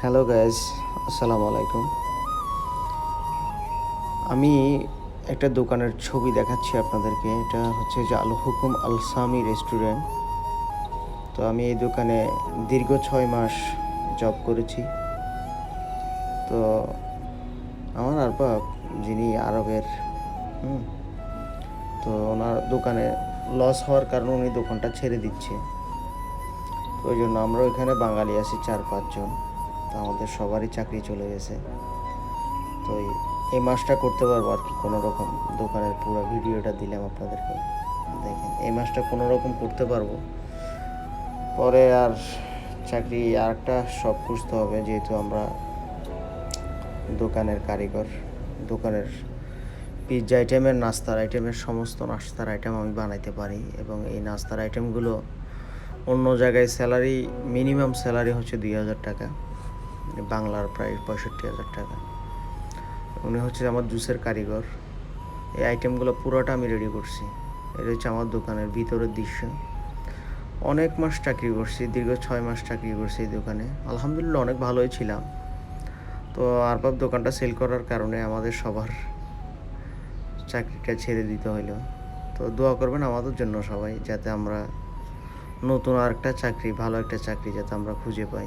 Hello guys আসসালামু আলাইকুম। আমি একটা দোকানের ছবি দেখাচ্ছি আপনাদেরকে, এটা হচ্ছে যে আল হুকুম আল সামি রেস্টুরেন্ট তো আমি এই দোকানে দীর্ঘ ছয় মাস জব করেছি। তো আমার আরবাব যিনি আরবের, হুম, তো ওনার দোকানে লস হওয়ার কারণে উনি দোকানটা ছেড়ে দিচ্ছে। ওই জন্য আমরা ওইখানে বাঙালি আছি চার পাঁচজন। আমাদের সবারই চাকরি চলে গেছে। তো এই- এই মাসটা করতে পারব আর কি, কোনো রকম দোকানের পুরো ভিডিওটা দিলাম আপনাদেরকে। দেখেন, এই মাসটা কোনো রকম করতে পারব। পরে আর চাকরি, আর একটা সব খুঁজতে হবে, যেহেতু আমরা দোকানের কারিগর, দোকানের পিৎজা আইটেমের, নাস্তার আইটেমের সমস্ত নাস্তার আইটেম আমি বানাইতে পারি। এবং এই নাস্তার আইটেমগুলো অন্য জায়গায় স্যালারি, মিনিমাম স্যালারি হচ্ছে দুই হাজার টাকা। বাংলার প্রায় পঁয়ষট্টি হাজার টাকা। উনি হচ্ছে আমার জুসের কারিগর। এই আইটেমগুলো পুরোটা আমি রেডি করছি। এটা হচ্ছে আমার দোকানের ভিতরের দৃশ্য। অনেক মাস চাকরি করছি, দীর্ঘ ছয় মাস চাকরি করছি এই দোকানে। আলহামদুলিল্লাহ অনেক ভালোই ছিলাম। তো আরবাব দোকানটা সেল করার কারণে আমাদের সবার চাকরিটা ছেড়ে দিতে হইল। তো দোয়া করবেন আমাদের জন্য সবাই, যাতে আমরা নতুন আর একটা চাকরি, ভালো একটা চাকরি যাতে আমরা খুঁজে পাই।